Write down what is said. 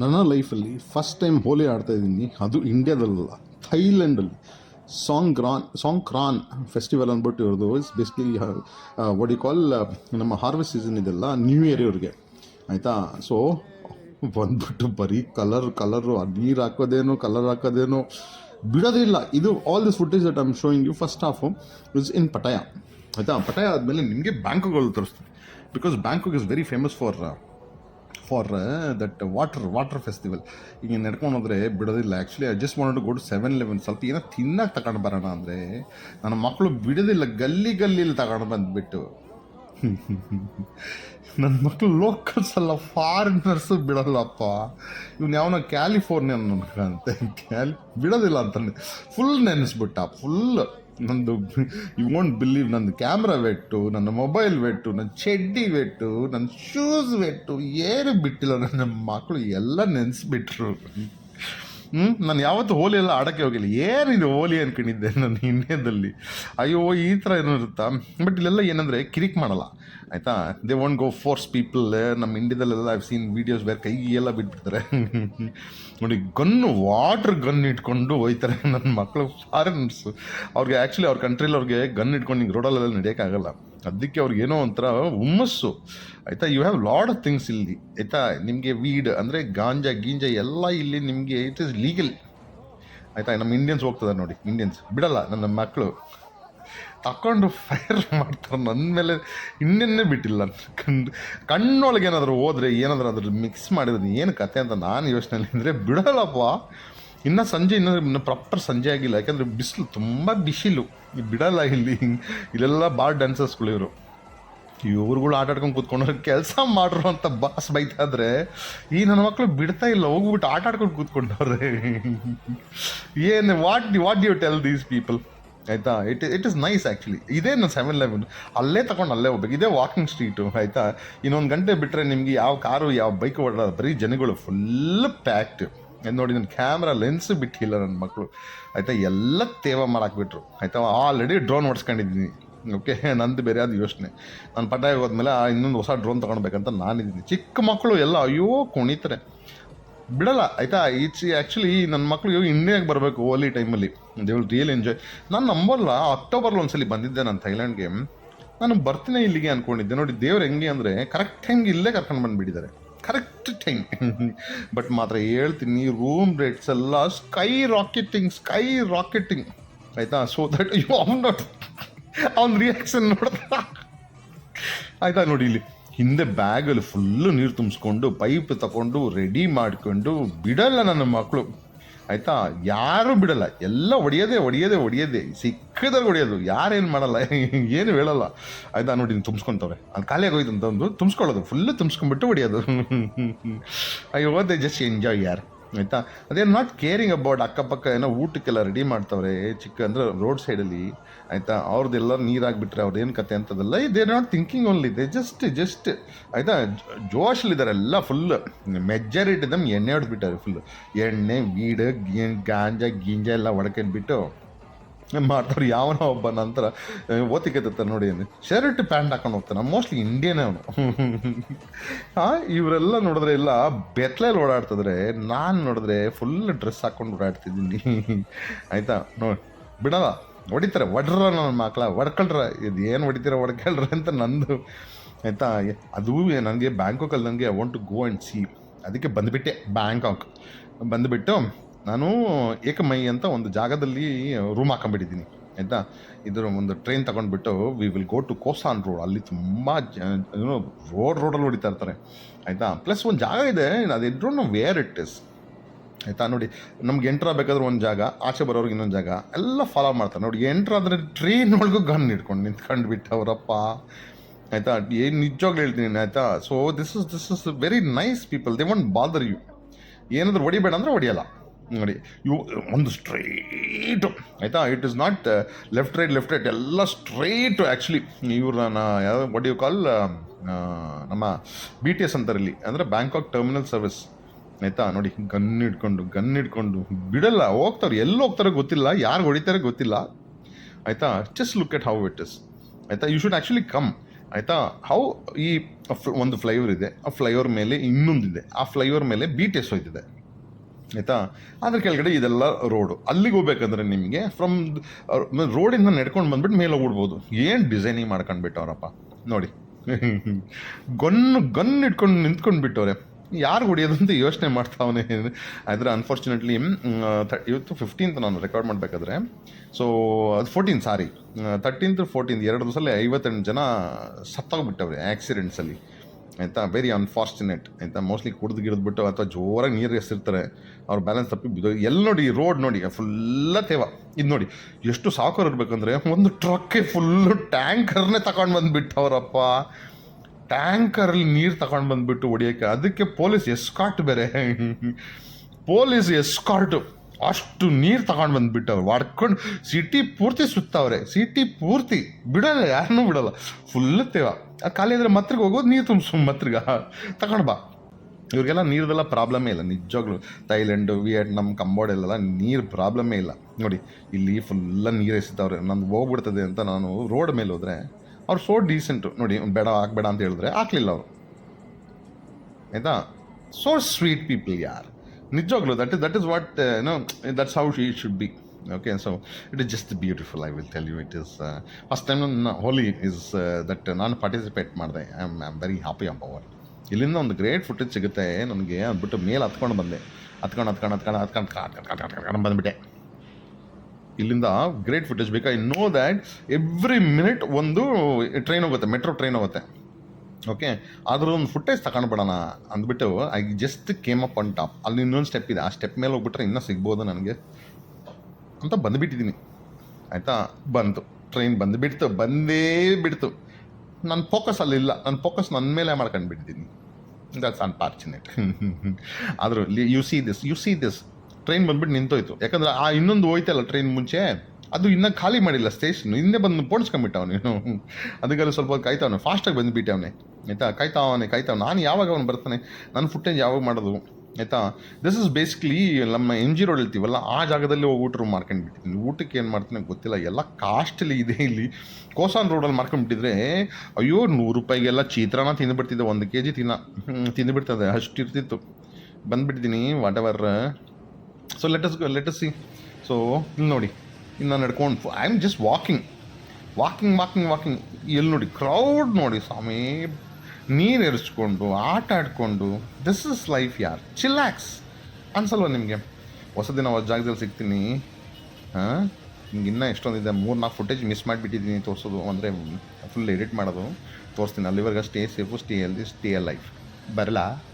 ನನ್ನ ಲೈಫಲ್ಲಿ first time ಹೋಲಿ ಆಡ್ತಾ ಇದ್ದೀನಿ. ಅದು ಇಂಡಿಯಾದಲ್ಲ ಥೈಲ್ಯಾಂಡಲ್ಲಿ. Songkran, Songkran festival ಅಂದ್ಬಿಟ್ಟು ಇರೋದು. ಇಸ್ ಬೇಸಿಕಲಿ ವಾಟ್ ಕಾಲ್ ನಮ್ಮ ಹಾರ್ವೆಸ್ಟ್ ಸೀಸನ್ ಇದೆಲ್ಲ ನ್ಯೂ ಇಯರ್ ಇವ್ರಿಗೆ. ಆಯಿತಾ? ಸೊ ಬಂದ್ಬಿಟ್ಟು ಬರೀ ಕಲರ್ ಕಲರು ನೀರು ಹಾಕೋದೇನೋ ಕಲರ್ ಹಾಕೋದೇನೋ ಬಿಡೋದೇ ಇಲ್ಲ. ಇದು all this footage that I'm showing you first half is in Pattaya ಆಯಿತಾ? ಪಟಾಯ ಆದಮೇಲೆ ನಿಮಗೆ ಬ್ಯಾಂಕುಗಳು ತರಿಸ್ತೀನಿ. Because Bangkok is very famous for for that water water festival ಈಗ ನಡ್ಕೊಂಡು ಹೋದರೆ ಬಿಡೋದಿಲ್ಲ. Actually I just want go to seven eleven ಸ್ವಲ್ಪ ಏನೋ ತಿನ್ನಕ್ಕೆ ತಗೊಂಡು ಬರೋಣ ಅಂದರೆ ನನ್ನ ಮಕ್ಕಳು ಬಿಡೋದಿಲ್ಲ. ಗಲ್ಲಿ ಗಲ್ಲಿಲಿ ತಗೊಂಡು ಬಂದುಬಿಟ್ಟು. ನನ್ನ ಮಕ್ಕಳು ಲೋಕಲ್ಸ್ ಅಲ್ಲ ಫಾರಿನರ್ಸು ಬಿಡೋಲ್ಲಪ್ಪ. ಇವ್ನು ಯಾವನೋ ಕ್ಯಾಲಿಫೋರ್ನಿಯಾ ಅನ್ಕಂತೆ ಕ್ಯಾಲಿ ಬಿಡೋದಿಲ್ಲ ಅಂತಾನೆ. ಫುಲ್ ನೆನೆಸ್ಬಿಟ್ಟ ಫುಲ್ ನಂದು ಯು ವೋಂಟ್ ಬಿಲೀವ್ ನಂದು ಕ್ಯಾಮ್ರಾ ವೆಟ್ಟು ನನ್ನ ಮೊಬೈಲ್ ವೆಟ್ಟು ನನ್ನ ಚಡ್ಡಿ ವೆಟ್ಟು ನನ್ನ ಶೂಸ್ ವೆಟ್ಟು ಏನು ಬಿಟ್ಟಿಲ್ಲ ನನ್ನ ಮಕ್ಕಳು ಎಲ್ಲ ನೆನೆಸ್ಬಿಟ್ರು. ಹ್ಞೂ ನಾನು ಯಾವತ್ತೂ ಹೋಲಿ ಎಲ್ಲ ಆಡೋಕ್ಕೆ ಹೋಗಿಲ್ಲ. ಏನಿದೆ ಹೋಲಿ ಅನ್ಕೊಂಡಿದ್ದೆ ನನ್ನ ಇಂಡಿಯಾದಲ್ಲಿ ಅಯ್ಯೋ, ಈ ಥರ ಏನೋ ಇರುತ್ತಾ ಬಟ್ ಇಲ್ಲೆಲ್ಲ ಏನಂದರೆ ಕಿರಿಕ್ ಮಾಡಲ್ಲ. ಆಯಿತಾ? They want go force people ನಮ್ಮ ಇಂಡಿಯಾದಲ್ಲೆಲ್ಲ ಐವ್ ಸೀನ್ ವೀಡಿಯೋಸ್ ಬೇರೆ ಕೈ ಎಲ್ಲ ಬಿಟ್ಬಿಡ್ತಾರೆ. ನೋಡಿ, ಗನ್ನು ವಾಟ್ರ್ ಗನ್ ಇಟ್ಕೊಂಡು ಹೋಯ್ತಾರೆ ನನ್ನ ಮಕ್ಕಳು ಫಾರಿನ್ಸ್ ಅವ್ರಿಗೆ ಆ್ಯಕ್ಚುಲಿ ಅವ್ರ ಕಂಟ್ರಿಲಿ ಅವ್ರಿಗೆ ಗನ್ ಇಟ್ಕೊಂಡು ಹಿಂಗೆ ರೋಡಲ್ಲೆಲ್ಲ ನಡೆಯೋಕ್ಕಾಗಲ್ಲ. ಅದಕ್ಕೆ ಅವ್ರಿಗೆ ಏನೋ ಒಂಥರ ಹುಮ್ಮಸ್ಸು. ಆಯಿತಾ? You have lot of things ಇಲ್ಲಿ, ಆಯಿತಾ? ನಿಮಗೆ ವೀಡ್ ಅಂದರೆ ಗಾಂಜಾ, ಗೀಂಜಾ ಎಲ್ಲ ಇಲ್ಲಿ ನಿಮಗೆ ಇಟ್ ಇಸ್ ಲೀಗಲ್ ಆಯಿತಾ? ನಮ್ಮ ಇಂಡಿಯನ್ಸ್ ಹೋಗ್ತದೆ ನೋಡಿ ಇಂಡಿಯನ್ಸ್ ಬಿಡಲ್ಲ, ನನ್ನ ಮಕ್ಕಳು ತಕೊಂಡು ಫೈರ್ ಮಾಡ್ತಾರೆ ನನ್ನ ಮೇಲೆ ಇಂಡಿಯನ್ನೇ ಬಿಟ್ಟಿಲ್ಲ. ಕಣ್ಣು ಕಣ್ಣೊಳಗೆ ಏನಾದರೂ ಹೋದರೆ ಏನಾದರೂ ಅದ್ರಲ್ಲಿ ಮಿಕ್ಸ್ ಮಾಡಿರೋದು ಏನು ಕತೆ ಅಂತ ನಾನು ಯೋಚನೆ ಅಂದರೆ ಬಿಡಲ್ಲಪ್ಪ. ಇನ್ನು ಸಂಜೆ ಇನ್ನೂ ಇನ್ನು ಪ್ರಾಪರ್ ಸಂಜೆ ಆಗಿಲ್ಲ. ಯಾಕಂದರೆ ಬಿಸಿಲು ತುಂಬ ಬಿಸಿಲು. ಬಿಡಲ್ಲ ಇಲ್ಲಿ. ಇಲ್ಲೆಲ್ಲ ಬಾರ್ ಡ್ಯಾನ್ಸರ್ಸ್ಗಳು ಇವರು. ಇವ್ರುಗಳು ಆಟ ಆಡ್ಕೊಂಡು ಕೂತ್ಕೊಂಡ್ರೆ ಕೆಲಸ ಮಾಡ್ರು ಅಂತ ಬಾಸ್ ಬೈತಾದ್ರೆ, ಈ ನನ್ನ ಮಕ್ಕಳು ಬಿಡ್ತಾ ಇಲ್ಲ, ಹೋಗ್ಬಿಟ್ಟು ಆಟ ಆಡ್ಕೊಂಡು ಕೂತ್ಕೊಂಡವ್ರೆ. ಏನು what what you tell these people ಆಯಿತಾ? It it is nice actually ಇದೇ ನಾನು ಸೆವೆನ್ ಲೆವೆನ್ ಅಲ್ಲೇ ತಗೊಂಡು ಅಲ್ಲೇ ಹೋಗ್ಬೇಕು. ಇದೇ ವಾಕಿಂಗ್ ಸ್ಟ್ರೀಟು ಆಯಿತಾ? ಇನ್ನೊಂದು ಗಂಟೆ ಬಿಟ್ಟರೆ ನಿಮಗೆ ಯಾವ ಕಾರು, ಯಾವ ಬೈಕ್ ಓಡೋದು ಬರೀ ಜನಗಳು ಫುಲ್ ಪ್ಯಾಕ್ಡ್ ನೋಡಿ ನನ್ನ ಕ್ಯಾಮ್ರಾ ಲೆನ್ಸ್ ಬಿಟ್ಟಿಲ್ಲ ನನ್ನ ಮಕ್ಕಳು ಆಯಿತಾ? ಎಲ್ಲ ತೇವ ಮಾಡಾಕ್ಬಿಟ್ರು ಆಯಿತಾ? Already drone ಓಡಿಸ್ಕೊಂಡಿದ್ದೀನಿ. ಓಕೆ ನಂದು ಬೇರೆ ಅದು ಯೋಚನೆ. ನಾನು ಪಟಾಯ ಹೋದ್ಮೇಲೆ ಇನ್ನೊಂದು ಹೊಸ ಡ್ರೋನ್ ತೊಗೊಳ್ಬೇಕಂತ ನಾನಿದ್ದೀನಿ. ಚಿಕ್ಕ ಮಕ್ಕಳು ಎಲ್ಲ ಅಯ್ಯೋ ಕುಣಿತಾರೆ. ಬಿಡಲ್ಲ. ಆಯಿತಾ? ಇಟ್ಸ್ ಆ್ಯಕ್ಚುಲಿ ನನ್ನ ಮಕ್ಕಳು ಇಂಡಿಯಾಗೆ ಬರಬೇಕು ಓಲಿ ಟೈಮಲ್ಲಿ ದೇ ವಿಲ್ ರಿಯಲ್ ಎಂಜಾಯ್ ನಾನು ನಂಬಲ್ಲ ಅಕ್ಟೋಬರ್ಲಿ ಒಂದ್ಸಲಿ ಬಂದಿದ್ದೆ ನಾನು ಥೈಲ್ಯಾಂಡ್ಗೆ ನಾನು ಬರ್ತೀನಿ ಇಲ್ಲಿಗೆ ಅಂದ್ಕೊಂಡಿದ್ದೆ ನೋಡಿ, ದೇವ್ರು ಹೆಂಗೆ ಅಂದರೆ ಕರೆಕ್ಟ್ ಹೆಂಗೆ ಇಲ್ಲೇ ಕರ್ಕೊಂಡು ಬಂದುಬಿಟ್ಟಿದ್ದಾರೆ. Correct time. ಬಟ್ ಮಾತ್ರ ಹೇಳ್ತೀನಿ ರೂಮ್ ರೇಟ್ಸ್ ಎಲ್ಲ ಸ್ಕೈ ರಾಕೆಟಿಂಗ್ ಸ್ಕೈ ರಾಕೆಟಿಂಗ್ ಆಯ್ತಾ? ಸೊ ದಟ್ ಯು ಅವ್ನು ನಾಟ್ ಅವ್ನ ರಿಯಾಕ್ಷನ್ ನೋಡ್ತಾ ಆಯ್ತಾ ನೋಡಿ ಇಲ್ಲಿ. ಹಿಂದೆ ಬ್ಯಾಗಲ್ಲಿ ಫುಲ್ಲು ನೀರು ತುಂಬಿಸ್ಕೊಂಡು ಪೈಪ್ ತಗೊಂಡು ರೆಡಿ ಮಾಡ್ಕೊಂಡು, ಬಿಡಲ್ಲ ನನ್ನ ಮಕ್ಕಳು ಆಯ್ತಾ? ಯಾರು ಬಿಡಲ್ಲ. ಎಲ್ಲ ಹೊಡಿಯೋದೇ ಹೊಡಿಯೋದೇ ಹೊಡಿಯೋದೇ ಸಿಕ್ಕದಾಗ ಹೊಡೆಯೋದು ಯಾರೇನು ಮಾಡಲ್ಲ. ಏನು ಹೇಳಲ್ಲ. ಆಯ್ತಾ, ನೋಡಿ ಹಿಂಗೆ ತುಂಬಿಸ್ಕೊಂತವ್ರೆ. ಅಲ್ಲಿ ಖಾಲಿ ಆಗೋಯ್ತು ಅಂತಂದು ತುಂಬಿಸ್ಕೊಳ್ಳೋದು. ಫುಲ್ಲು ತುಂಬಿಸ್ಕೊಂಡ್ಬಿಟ್ಟು ಹೊಡಿಯೋದು ಅಯ್ಯೋ ದೇ ಜಸ್ಟ್ ಎಂಜಾಯ್ ಯಾರು? ಆಯಿತಾ? ಅದೇ ನಾಟ್ ಕೇರಿಂಗ್ ಅಬೌಟ್ ಅಕ್ಕಪಕ್ಕ, ಏನೋ ಊಟಕ್ಕೆಲ್ಲ ರೆಡಿ ಮಾಡ್ತವ್ರೆ, ಚಿಕ್ಕ ಅಂದರೆ ರೋಡ್ ಸೈಡಲ್ಲಿ ಆಯಿತಾ? ಅವ್ರದ್ದೆಲ್ಲ ನೀರಾಗ್ಬಿಟ್ರೆ ಅವ್ರದ್ದು ಏನು ಕತೆ ಅಂತದಲ್ಲ they not thinking only they just just ಆಯಿತಾ? ಜೋಶಲ್ಲಿದ್ದಾರೆ ಎಲ್ಲ ಫುಲ್ ಮೆಜಾರಿಟಿ ದಮ್ ಎಣ್ಣೆ ಹೊಡೆದ್ಬಿಟ್ಟಾರೆ ಫುಲ್ ಎಣ್ಣೆ, ವೀಡ್ ಗಾಂಜಾ, ಗೀಂಜಾ ಎಲ್ಲ ಹೊಡ್ಕೊಂಡ್ಬಿಟ್ಟು ಮಾಡ್ತಾರೆ ಯಾವನೋ ಒಬ್ಬ ನಂತರ ಓತಿಕೆತ್ತಾರೆ ನೋಡಿ ಶರ್ಟ್, ಪ್ಯಾಂಟ್ ಹಾಕೊಂಡು ಹೋಗ್ತಾನೆ. ಮೋಸ್ಟ್ಲಿ ಇಂಡಿಯನೇ ಅವನು. ಇವರೆಲ್ಲ ನೋಡಿದ್ರೆ ಇಲ್ಲ ಬೆತ್ಲೆಯಲ್ಲಿ ಓಡಾಡ್ತಿದ್ರೆ, ನಾನು ನೋಡಿದ್ರೆ ಫುಲ್ ಡ್ರೆಸ್ ಹಾಕೊಂಡು ಓಡಾಡ್ತಿದ್ದೀನಿ. ಆಯಿತಾ? ನೋಡಿ ಬಿಡಲ್ಲ ಹೊಡಿತಾರೆ. ಒಡ್ರ ನನ್ನ ಮಕ್ಕಳ ಹೊಡ್ಕೊಳ್ರ ಇದು ಏನು ಹೊಡಿತೀರ ಹೊಡ್ಕೊಳ್ರ ಅಂತ ನಂದು. ಆಯಿತಾ? ಅದು ನನಗೆ ಬ್ಯಾಂಕಾಕಲ್ಲಿ ನನಗೆ I want to go and see ಅದಕ್ಕೆ ಬಂದುಬಿಟ್ಟೆ. ಬ್ಯಾಂಕಾಕ್. ಬಂದುಬಿಟ್ಟು ನಾನು ಏಕಮೈ ಅಂತ ಒಂದು ಜಾಗದಲ್ಲಿ ರೂಮ್ ಹಾಕೊಂಡ್ಬಿಟ್ಟಿದ್ದೀನಿ, ಆಯಿತಾ? ಇದರ ಒಂದು ಟ್ರೈನ್ ತಗೊಂಡ್ಬಿಟ್ಟು we will go to Khaosan Road ಅಲ್ಲಿ ತುಂಬ ಏನೋ ರೋಡ್ ರೋಡಲ್ಲಿ ಹೊಡಿತಾ ಇರ್ತಾರೆ, ಆಯಿತಾ? ಪ್ಲಸ್ ಒಂದು ಜಾಗ ಇದೆ, ಅದು ಇದ್ರೂ ವೇರ್ ಇಟ್ ಇಸ್ ಆಯಿತಾ? ನೋಡಿ, ನಮ್ಗೆ ಎಂಟ್ರ್ ಆಗಬೇಕಾದ್ರೆ ಒಂದು ಜಾಗ, ಆಚೆ ಬರೋರಿಗೆ ಇನ್ನೊಂದು ಜಾಗ, ಎಲ್ಲ ಫಾಲೋ ಮಾಡ್ತಾರೆ. ನೋಡಿ ಎಂಟ್ರ್ ಆದರೆ ಟ್ರೈನ್ ಒಳಗೂ ಗನ್ ಇಟ್ಕೊಂಡು ನಿಂತ್ಕೊಂಡು ಬಿಟ್ಟು ಅವರಪ್ಪ ಆಯಿತಾ? ಏನು ನಿಜವಾಗ್ಲೂ ಹೇಳ್ತೀನಿ ಆಯಿತಾ? So this is this is very nice people they want bother you ಏನಾದರೂ ಹೊಡಿಬೇಡ ಅಂದರೆ ಹೊಡಿಯಲ್ಲ. ನೋಡಿ, ಇವು, ಒಂದು ಸ್ಟ್ರೈಟು ಆಯಿತಾ? It is not left right left right ಎಲ್ಲ ಸ್ಟ್ರೈಟು ಆ್ಯಕ್ಚುಲಿ ಇವ್ರನ್ನ ಯಾವ ವಾಟ್ ಯು ಕಾಲ್ ನಮ್ಮ ಬಿ ಟಿ ಎಸ್ ಅಂತಾರಲ್ಲಿ, ಅಂದರೆ ಬ್ಯಾಂಕಾಕ್ ಟರ್ಮಿನಲ್ ಸರ್ವಿಸ್ ಆಯಿತಾ? ನೋಡಿ, ಗನ್ ಹಿಡ್ಕೊಂಡು ಗನ್ ಹಿಡ್ಕೊಂಡು ಬಿಡಲ್ಲ, ಹೋಗ್ತಾರೆ, ಎಲ್ಲಿ ಹೋಗ್ತಾರೆ ಗೊತ್ತಿಲ್ಲ, ಯಾರು ಹೊಡಿತಾರೆ ಗೊತ್ತಿಲ್ಲ, ಆಯಿತಾ? Just look at how it is ಆಯಿತಾ? ಯು ಶುಡ್ ಆ್ಯಕ್ಚುಲಿ ಕಮ್ ಆಯಿತಾ? ಹೌ ಈ ಒಂದು ಫ್ಲೈಓವರ್ ಇದೆ, ಆ ಫ್ಲೈಓವರ್ ಮೇಲೆ ಇನ್ನೊಂದಿದೆ, ಆ ಫ್ಲೈಓವರ್ ಮೇಲೆ ಬಿ ಟಿ ಎಸ್ ಹೋಯ್ತಿದೆ. ಆಯಿತಾ? ಅದ್ರ ಕೆಳಗಡೆ ಇದೆಲ್ಲ ರೋಡು ಅಲ್ಲಿಗೆ ಹೋಗ್ಬೇಕಂದ್ರೆ ನಿಮಗೆ ಫ್ರಮ್ ರೋಡಿಂದ ನಡ್ಕೊಂಡು ಬಂದ್ಬಿಟ್ಟು ಮೇಲೆ ಹೋಗ್ಬಿಡ್ಬೋದು. ಏನು ಡಿಸೈನಿಂಗ್ ಮಾಡ್ಕೊಂಡ್ಬಿಟ್ಟವ್ರಪ್ಪ ನೋಡಿ. ಗನ್ನು, ಗನ್ ಇಟ್ಕೊಂಡು ನಿಂತ್ಕೊಂಡು ಬಿಟ್ಟವ್ರೆ. ಯಾರು ಹೊಡಿಯೋದಂತ ಯೋಚನೆ ಮಾಡ್ತಾವನೆ. ಆದರೆ ಅನ್ಫಾರ್ಚುನೇಟ್ಲಿ ಇವತ್ತು ಫಿಫ್ಟೀನ್ತ್ ನಾನು ರೆಕಾರ್ಡ್ ಮಾಡಬೇಕಾದ್ರೆ ಸೊ ಅದು ಫೋರ್ಟೀನ್ ಸಾರಿ ತರ್ಟೀನ್ತ್ ಫೋರ್ಟೀನ್ತ್ ಎರಡು ದಿವಸಲ್ಲೇ ಐವತ್ತೆಂಟು ಜನ ಸತ್ತೋಗ್ಬಿಟ್ಟವ್ರೆ ಆ್ಯಕ್ಸಿಡೆಂಟ್ಸಲ್ಲಿ ಆಯಿತಾ ವೆರಿ ಅನ್ಫಾರ್ಚುನೇಟ್ ಆಯಿತಾ ಮೋಸ್ಟ್ಲಿ ಕುಡ್ದು ಗಿಡಿದ್ಬಿಟ್ಟು ಅಥವಾ ಜೋರಾಗಿ ನೀರು ಎಸಿರ್ತಾರೆ ಅವ್ರ ಬ್ಯಾಲೆನ್ಸ್ ತಪ್ಪಿ ಬಿದ್ದು ಎಲ್ಲಿ ನೋಡಿ ರೋಡ್ ನೋಡಿ ಫುಲ್ಲ ತೇವ. ಇದು ನೋಡಿ, ಎಷ್ಟು ಸಾಕೋರು ಇರಬೇಕಂದ್ರೆ ಒಂದು ಟ್ರಕ್ಕೆ ಫುಲ್ಲು ಟ್ಯಾಂಕರ್ನೇ ತಗೊಂಡು ಬಂದುಬಿಟ್ಟವ್ರಪ್ಪ ಟ್ಯಾಂಕರಲ್ಲಿ ನೀರು ತಗೊಂಡು ಬಂದುಬಿಟ್ಟು ಹೊಡಿಯೋಕ್ಕೆ ಅದಕ್ಕೆ ಪೊಲೀಸ್ ಎಸ್ಕಾಟ್ ಬೇರೆ. ಪೊಲೀಸ್ ಎಸ್ಕಾರ್ಟು ಅಷ್ಟು ನೀರು ತಗೊಂಡು ಬಂದುಬಿಟ್ಟವ್ರು ಹೊಡ್ಕೊಂಡು ಸಿಟಿ ಪೂರ್ತಿ ಸುತ್ತವ್ರೆ. ಸಿಟಿ ಪೂರ್ತಿ. ಬಿಡಲ್ಲ ಯಾರನ್ನೂ ಬಿಡಲ್ಲ. ಫುಲ್ ತೇವ. ಆ ಖಾಲಿ ಅಂದರೆ ಮತ್ರಿಗೆ ಹೋಗೋದು ನೀರು ತುಂಬಿಸು ಮತ್ರಿಗ. ತಗೊಂಡು ಬಾ. ಇವ್ರಿಗೆಲ್ಲ ನೀರದೆಲ್ಲ ಪ್ರಾಬ್ಲಮೇ ಇಲ್ಲ, ನಿಜವಾಗ್ಲೂ. ಥೈಲ್ಯಾಂಡು, ವಿಯೆಟ್ನಾಮ್, ಕಂಬೋಡಿಯಲ್ಲೆಲ್ಲ ನೀರು ಪ್ರಾಬ್ಲಮೇ ಇಲ್ಲ. ನೋಡಿ, ಇಲ್ಲಿ ಫುಲ್ಲ ನೀರು ಎಸಿತವ್ರೆ. ನಂದು ಹೋಗ್ಬಿಡ್ತದೆ ಅಂತ ನಾನು ರೋಡ್ ಮೇಲೆ ಹೋದರೆ, ಅವ್ರು ಸೋ ಡೀಸೆಂಟು ನೋಡಿ ಬೇಡ ಹಾಕ್ಬೇಡ ಅಂತ ಹೇಳಿದ್ರೆ ಹಾಕ್ಲಿಲ್ಲ ಅವರು. ಆಯಿತಾ? ಸೋ ಸ್ವೀಟ್ ಪೀಪಲ್ ಯಾರ್? ನಿಜವಾಗ್ಲೂ that is that is what no that's how she should be okay so it is just beautiful I will tell you it is first time ನನ್ನ ಹೋಲಿ ಇಸ್ ದಟ್ ನಾನು ಪಾರ್ಟಿಸಿಪೇಟ್ ಮಾಡಿದೆ. I am am very happy ಅಬವರ್ ಇಲ್ಲಿಂದ ಒಂದು great footage ಸಿಗುತ್ತೆ, ನನಗೆ ಅಂದ್ಬಿಟ್ಟು ಮೇಲೆ ಹತ್ಕೊಂಡು ಬಂದೆ. ಹತ್ಕೊಂಡು ಹತ್ಕೊಂಡು ಹತ್ಕೊಂಡು ಹತ್ಕೊಂಡು ಕಾಟ್ ಕಾಟ್ ಬಂದುಬಿಟ್ಟೆ. ಇಲ್ಲಿಂದ ಗ್ರೇಟ್ ಫುಟೇಜ್ ಬೇಕಾ? I know that every minute ಒಂದು ಟ್ರೈನ್ ಹೋಗುತ್ತೆ ಮೆಟ್ರೋ ಟ್ರೈನ್ ಹೋಗುತ್ತೆ. ಓಕೆ ಆದ್ರೂ ಒಂದು ಫುಟೇಜ್ ತಗೊಂಡ್ಬಿಡೋಣ ಅಂದ್ಬಿಟ್ಟು I just came up on top ಅಲ್ಲಿ ಇನ್ನೊಂದು ಸ್ಟೆಪ್ ಇದೆ. ಆ ಸ್ಟೆಪ್ ಮೇಲೆ ಹೋಗ್ಬಿಟ್ರೆ ಇನ್ನೂ ಸಿಗ್ಬೋದು ನನಗೆ. ಅಂತ ಬಂದುಬಿಟ್ಟಿದ್ದೀನಿ. ಆಯಿತಾ? ಬಂತು. ಟ್ರೈನ್ ಬಂದುಬಿಡ್ತು. ಬಂದೇ ಬಿಡ್ತು. ನನ್ನ ಫೋಕಸ್ ಅಲ್ಲಿಲ್ಲ. ನನ್ನ ಫೋಕಸ್ ನನ್ನ ಮೇಲೆ ಮಾಡ್ಕೊಂಡು ಬಿಟ್ಟಿದ್ದೀನಿ. ದಟ್ಸ್ ಅನ್ಫಾರ್ಚುನೇಟ್ ಆದರೂ you see this you see this train ಬಂದ್ಬಿಟ್ಟು ನಿಂತೋಯ್ತು. ಯಾಕಂದ್ರೆ ಆ ಇನ್ನೊಂದು ಹೋಯ್ತಲ್ಲ ಟ್ರೈನ್ ಮುಂಚೆ, ಅದು ಇನ್ನೂ ಖಾಲಿ ಮಾಡಿಲ್ಲ ಸ್ಟೇಷನ್ ಹಿಂದೆ ಬಂದು ಪೋಣಿಸ್ಕೊಂಬಿಟ್ಟವನು ನೀನು ಅದಕ್ಕೆಲ್ಲ ಸ್ವಲ್ಪ ಕಾಯ್ತಾವನೆ ಫಾಸ್ಟಾಗಿ ಬಂದುಬಿಟ್ಟೆ ಅವನೇ. ಆಯಿತಾ? ಕಾಯ್ತಾವನೆ ಕಾಯ್ತಾವ ನಾನು ಯಾವಾಗ ಅವನು ಬರ್ತಾನೆ? ನನ್ನ ಫುಟೇಜ್ ಯಾವಾಗ ಮಾಡೋದು? ಆಯಿತಾ? ದಿಸ್ ಇಸ್ ಬೇಸಿಕ್ಲಿ ನಮ್ಮ ಎಂ ಜಿ ರೋಡ್ ಇರ್ತೀವಲ್ಲ, ಆ ಜಾಗದಲ್ಲಿ ಹೋಗಿ ಮಾರ್ಕೊಂಡ್ಬಿಟ್ಟಿದ್ದೀನಿ ಊಟಕ್ಕೆ ಏನು ಮಾಡ್ತೀನಿ ಗೊತ್ತಿಲ್ಲ, ಎಲ್ಲ ಕಾಸ್ಟ್ಲಿ ಇದೆ ಇಲ್ಲಿ. ಕೋಸಾನ್ ರೋಡಲ್ಲಿ ಮಾರ್ಕೊಂಡ್ಬಿಟ್ಟಿದ್ರೆ, ಅಯ್ಯೋ, ನೂರು ರೂಪಾಯಿಗೆಲ್ಲ ಚಿತ್ರಾನ ತಿಂದುಬಿಡ್ತಿದ್ದೆ, ಒಂದು ಕೆ ಜಿ ತಿನ್ನ ತಿಂದುಬಿಡ್ತದೆ, ಅಷ್ಟು ಇರ್ತಿತ್ತು. ಬಂದುಬಿಟ್ಟಿದ್ದೀನಿ whatever so let's let's see so ಇಲ್ಲಿ ನೋಡಿ, ಇನ್ನು ನಡ್ಕೊಂಡು I am just walking walking walking walking ಎಲ್ಲಿ ನೋಡಿ ಕ್ರೌಡ್ ನೋಡಿ, ಸ್ವಾಮಿ ನೀರು ಎರಚ್ಕೊಂಡು, ಆಟ ಆಡಿಕೊಂಡು ದಿಸ್ ಇಸ್ ಲೈಫ್ ಯಾರ್? ಚಿಲ್ಲಾಕ್ಸ್ ಅನ್ಸಲ್ವ ನಿಮಗೆ? ಹೊಸ ದಿನ ಹೊಸ ಜಾಗದಲ್ಲಿ ಸಿಗ್ತೀನಿ. ಹಾಂ? ನಿಮ್ಗೆ ಇನ್ನೂ ಎಷ್ಟೊಂದಿದೆ? ಮೂರು ನಾಲ್ಕು ಫುಟೇಜ್ ಮಿಸ್ ಮಾಡಿಬಿಟ್ಟಿದ್ದೀನಿ ತೋರಿಸೋದು. ಅಂದರೆ ಫುಲ್ ಎಡಿಟ್ ಮಾಡೋದು. ತೋರಿಸ್ತೀನಿ. ಅಲ್ಲಿವರೆಗೆ stay safe stay healthy stay life ಬರಲಾ?